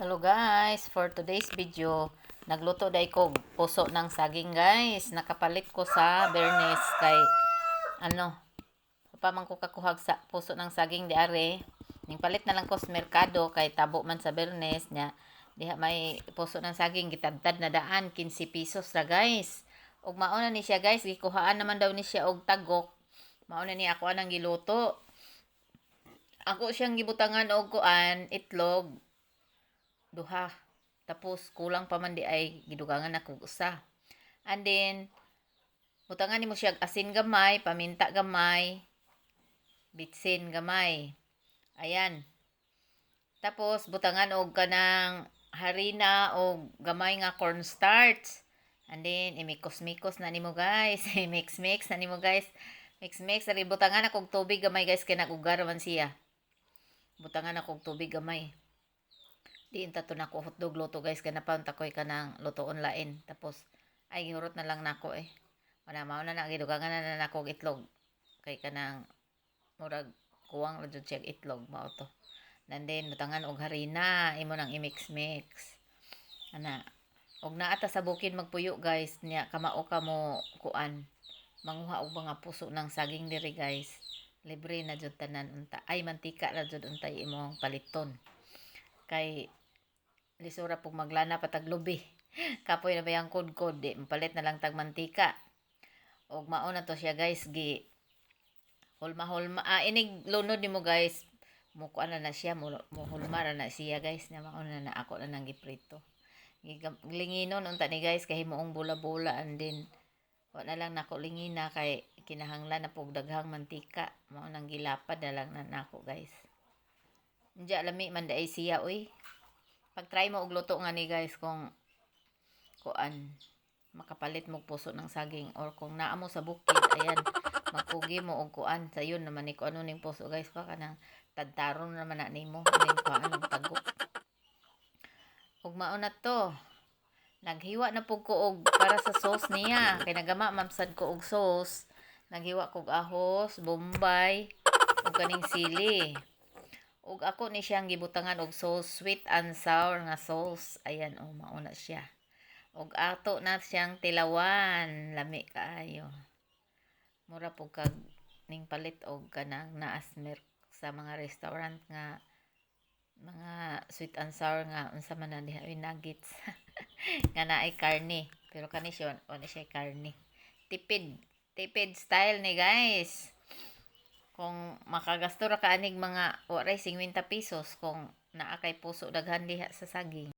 Hello guys, for today's video, nagluto day ko puso ng saging guys. Nakapalit ko sa Bernes kay ano, pa man ko kakuhag sa puso ng saging di are. Ning palit na lang ko sa merkado kay tabo man sa Bernes nya. Diha may puso ng saging gitadtad na daan 15 pesos ra guys. Og mauna ni siya guys, gikuhaan naman daw ni siya og tagok. Mauna ni ako anang giluto. Ako siyang gibutangan og kuan itlog duha. Tapos kulang pa man di ay gidugangan ako usa. And then butangan nimo siya asin gamay, paminta gamay, bitsin gamay. Ayan. Tapos butangan og kanang harina o gamay nga cornstarch. And then imikos-mikos na nimo guys. mix-mix na nimo guys. Mix-mix ari butangan akong tubig gamay guys kay nagugar man siya. Butangan akong tubig gamay di inta to nako hotdog luto guys kana pa takoy ka ng lutoon lain tapos ay gihurot na lang nako eh. Wala mao na na gidugangan na na nako og itlog. Kay kanang murag kuwang ra jud siya itlog mao to. And then butangan og harina imo nang i-mix mix ana og naata sa bukid magpuyo guys niya kamao ka mo kuan. Manguha og mga puso ng saging diri guys. Libre na jud tanan unta. Ay mantika ra jud untay imong paliton. Kay lisura pug maglana patag lubi. Kapoy na bayang kod-kod di mapalit na lang tag mantika. Og mao na to siya guys gi hulma hulma. Ah, inig lunod nimo guys. Mo kuan na na siya mo, mo hulma ra na siya guys. Na mao na na ako na nang giprito. Linginon unta ni guys kay himuong bula-bula and then wa na lang nako lingina kay kinahanglan na pug daghang mantika. Mao nang gilapad na lang na nako guys. Diya lami man daay siya oy pag try mo og luto nga ni guys kung kuan makapalit mo puso ng saging or kung naa mo sa bukid ayan magpugi mo og kuan. Sayon naman ni kuan ning puso guys pa kanang tadtaron naman na nimo ning kuan og tagok ug mao na to. Naghiwa na pug ko og para sa sauce niya. Kay nagama mamsad ko og sauce. Naghiwa kog ahos bombay ug kaning sili ug ako ni siyang gibutangan og sauce sweet and sour nga sauce ayan oh mauna siya. Ug ato na siyang tilawan. Lami kaayo mura po kag ning palit og kanang naas milk sa mga restaurant nga mga sweet and sour nga unsa man na diha nuggets. Nga naay karne pero kani siya wala siya karne tipid tipid style ni guys kung makagasto ra ka anig mga waray 50 pesos kung naa kay puso daghan diha sa saging